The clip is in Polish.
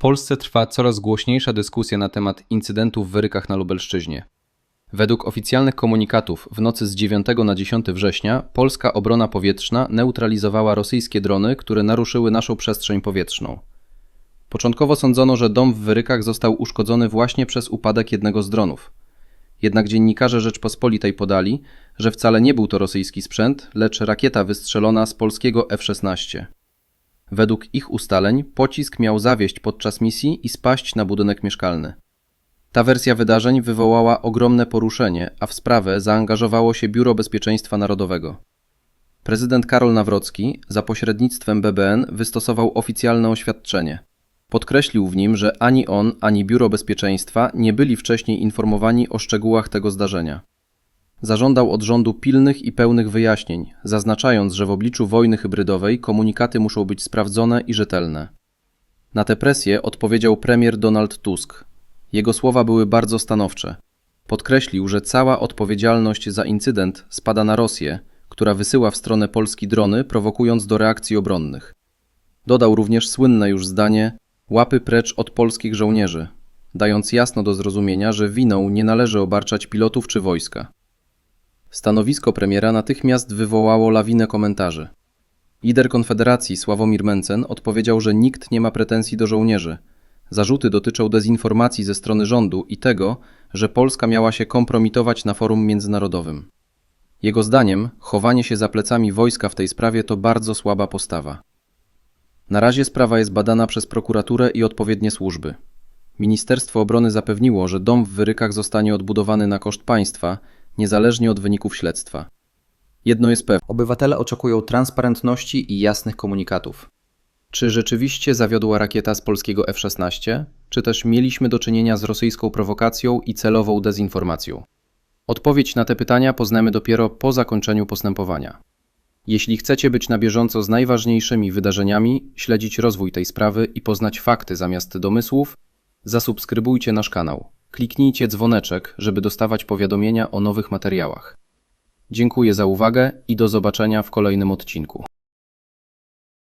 Polsce trwa coraz głośniejsza dyskusja na temat incydentów w Wyrykach na Lubelszczyźnie. Według oficjalnych komunikatów w nocy z 9 na 10 września polska obrona powietrzna neutralizowała rosyjskie drony, które naruszyły naszą przestrzeń powietrzną. Początkowo sądzono, że dom w Wyrykach został uszkodzony właśnie przez upadek jednego z dronów. Jednak dziennikarze Rzeczpospolitej podali, że wcale nie był to rosyjski sprzęt, lecz rakieta wystrzelona z polskiego F-16. Według ich ustaleń pocisk miał zawieść podczas misji i spaść na budynek mieszkalny. Ta wersja wydarzeń wywołała ogromne poruszenie, a w sprawę zaangażowało się Biuro Bezpieczeństwa Narodowego. Prezydent Karol Nawrocki za pośrednictwem BBN wystosował oficjalne oświadczenie. Podkreślił w nim, że ani on, ani Biuro Bezpieczeństwa nie byli wcześniej informowani o szczegółach tego zdarzenia. Zażądał od rządu pilnych i pełnych wyjaśnień, zaznaczając, że w obliczu wojny hybrydowej komunikaty muszą być sprawdzone i rzetelne. Na tę presję odpowiedział premier Donald Tusk. Jego słowa były bardzo stanowcze. Podkreślił, że cała odpowiedzialność za incydent spada na Rosję, która wysyła w stronę Polski drony, prowokując do reakcji obronnych. Dodał również słynne już zdanie: łapy precz od polskich żołnierzy, dając jasno do zrozumienia, że winą nie należy obarczać pilotów czy wojska. Stanowisko premiera natychmiast wywołało lawinę komentarzy. Lider Konfederacji Sławomir Mencen odpowiedział, że nikt nie ma pretensji do żołnierzy. Zarzuty dotyczą dezinformacji ze strony rządu i tego, że Polska miała się kompromitować na forum międzynarodowym. Jego zdaniem chowanie się za plecami wojska w tej sprawie to bardzo słaba postawa. Na razie sprawa jest badana przez prokuraturę i odpowiednie służby. Ministerstwo Obrony zapewniło, że dom w Wyrykach zostanie odbudowany na koszt państwa, niezależnie od wyników śledztwa. Jedno jest pewne: obywatele oczekują transparentności i jasnych komunikatów. Czy rzeczywiście zawiodła rakieta z polskiego F-16, czy też mieliśmy do czynienia z rosyjską prowokacją i celową dezinformacją? Odpowiedź na te pytania poznamy dopiero po zakończeniu postępowania. Jeśli chcecie być na bieżąco z najważniejszymi wydarzeniami, śledzić rozwój tej sprawy i poznać fakty zamiast domysłów, zasubskrybujcie nasz kanał. Kliknijcie dzwoneczek, żeby dostawać powiadomienia o nowych materiałach. Dziękuję za uwagę i do zobaczenia w kolejnym odcinku.